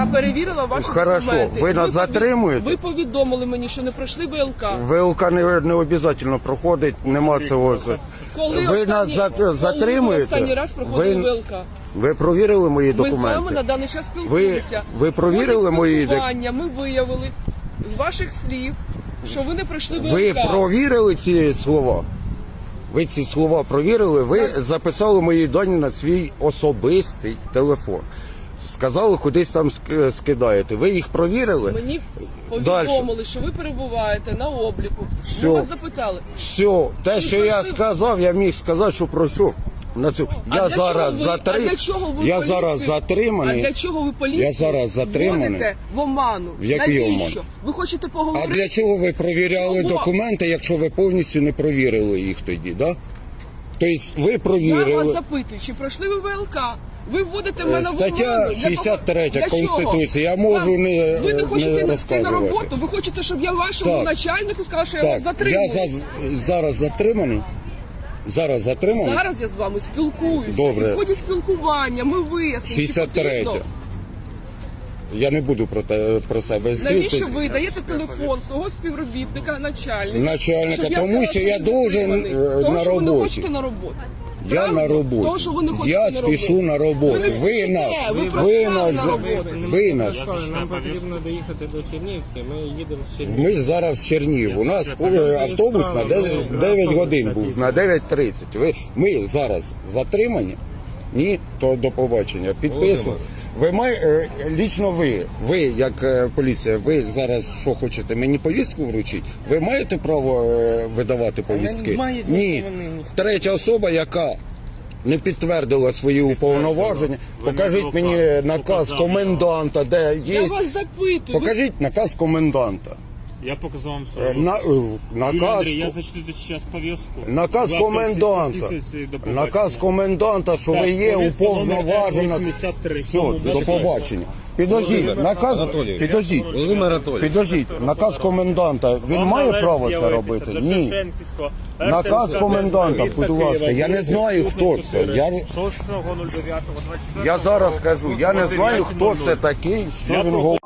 Я перевірила ваші Хорошо. документи. Ви нас пові- затримуєте? Ви повідомили мені, що не пройшли ВЛК. ВЛК не, не обов'язково проходить, нема цього. з- Коли ви останні- нас за- коли затримуєте? ви останній раз проходили Ви- ВЛК. Ви провірили мої Ми з вами документи? на даний час спілкуємося. Ви- ви провірили мої спілкування Ми виявили з ваших слів, що ви не пройшли ВЛК. Ви провірили ці слова? Ви ці слова провірили? Ви записали мої дані на свій особистий телефон. Сказали, кудись там ск- скидаєте. Ви їх провірили? Мені Дальше. повідомили, що ви перебуваєте на обліку. Все. Ми вас запитали. Все, те, що я пройшли- сказав, я міг сказати, що пройшов. На цю. А Я зараз ви- а для чого ви Я поліцію- зараз А затриманий. для чого ви поліцію Я зараз затриманий. вводите в оману? В який оман? Ви хочете поговорити? А для чого ви провіряли Чого? документи, якщо ви повністю не провірили їх тоді, да? Тобто ви Я провірили. вас запитую, чи пройшли ви ВЛК? Ви вводите мене в Е, Стаття оману. Для 63 кого? Для чого? Конституції. Я можу Вам- не- Ви не не хочете йти на розказувати. роботу? Ви хочете, щоб я вашому Так. начальнику сказала, що я вас Так, затримую? я за, зараз затриманий. Зараз затриманий. Зараз я з вами спілкуюся. Добре. І в ході спілкування ми вияснимо, чи 63. потрібно. Я не буду про, те, про себе Навіщо ви даєте телефон свого співробітника, начальника? Начальника, щоб я тому сказала, що я ви должен, затриманий? е, Тому на що ви не роботі. хочете на роботу. Я Правда? на роботі. Тому що ви не хочете я на спішу роботу. на роботу. Ви не Ви спішите, нас, ви ви нас, на роботу. ви нас. Нам потрібно доїхати до Чернігівська, ми їдемо з Чернігівська. Ми зараз в Чернігів. У нас е, автобус на 9, 9 годин був, на 9.30. Ви, ми зараз затримані? Ні, то до побачення. Підписуємо. Ви має, е, лічно ви, ви як е, поліція, ви зараз що хочете, мені повістку вручити? Ви маєте право е, видавати повістки? Має, Ні. Третя особа, яка не підтвердила свої уповноваження, покажіть мені наказ коменданта, де Я є. вас запитую. Покажіть наказ коменданта. Я показал вам Е. На, е, наказ, Андрей, я зачту сейчас повестку. наказ Завтра коменданта. сесії до побачення. Наказ коменданта, що Так, ви є повістка номер уповноважена. 83. Все, до побачення. Підождіть, наказ, підождіть, Володимир Анатолійович. підождіть, наказ коменданта, він Вам має право це робити? Ні. Наказ коменданта, будь ласка, я не знаю, хто це. Я- 6.09.24. Я зараз скажу, я не знаю, хто це такий, що він говорить.